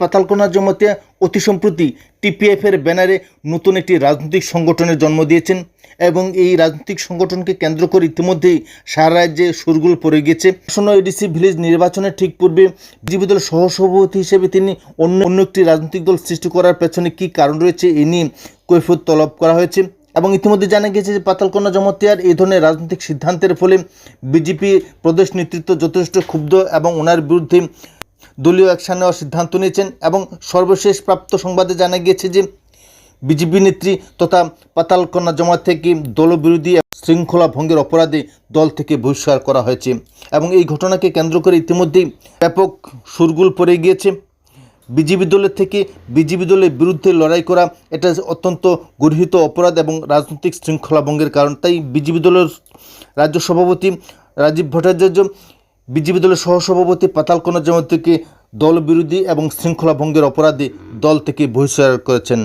পাতালকোনা জমাতে অতি সম্প্রতি টিপিএফ এর ব্যানারে নতুন একটি রাজনৈতিক সংগঠনের জন্ম দিয়েছেন এবং এই রাজনৈতিক সংগঠনকে কেন্দ্র করে ইতিমধ্যেই সারা রাজ্যে সুরগুল পড়ে গিয়েছে আসন্ন এডিসি ভিলেজ নির্বাচনের ঠিক পূর্বে বিজেপি দলের সহসভাপতি হিসেবে তিনি অন্য অন্য একটি রাজনৈতিক দল সৃষ্টি করার পেছনে কী কারণ রয়েছে এ নিয়ে কৈফত তলব করা হয়েছে এবং ইতিমধ্যে জানা গেছে যে পাতালকন্যা জমাতিয়ার এই ধরনের রাজনৈতিক সিদ্ধান্তের ফলে বিজেপি প্রদেশ নেতৃত্ব যথেষ্ট ক্ষুব্ধ এবং ওনার বিরুদ্ধে দলীয় অ্যাকশন নেওয়ার সিদ্ধান্ত নিয়েছেন এবং সর্বশেষ প্রাপ্ত সংবাদে জানা গিয়েছে যে বিজেপি নেত্রী তথা পাতালকন্যা জমাত থেকে দলবিরোধী শৃঙ্খলা ভঙ্গের অপরাধে দল থেকে বহিষ্কার করা হয়েছে এবং এই ঘটনাকে কেন্দ্র করে ইতিমধ্যেই ব্যাপক সুরগুল পড়ে গিয়েছে। বিজেপি দলের থেকে বিজেপি দলের বিরুদ্ধে লড়াই করা এটা অত্যন্ত গর্হিত অপরাধ এবং রাজনৈতিক শৃঙ্খলা ভঙ্গের কারণ। তাই বিজেপি দলের রাজ্য সভাপতি রাজীব ভট্টাচার্য বিজেপি দলের সহসভাপতি পাতালকোনা থেকে দল বিরোধী এবং শৃঙ্খলা ভঙ্গের অপরাধে দল থেকে বহিষ্কার করেছেন।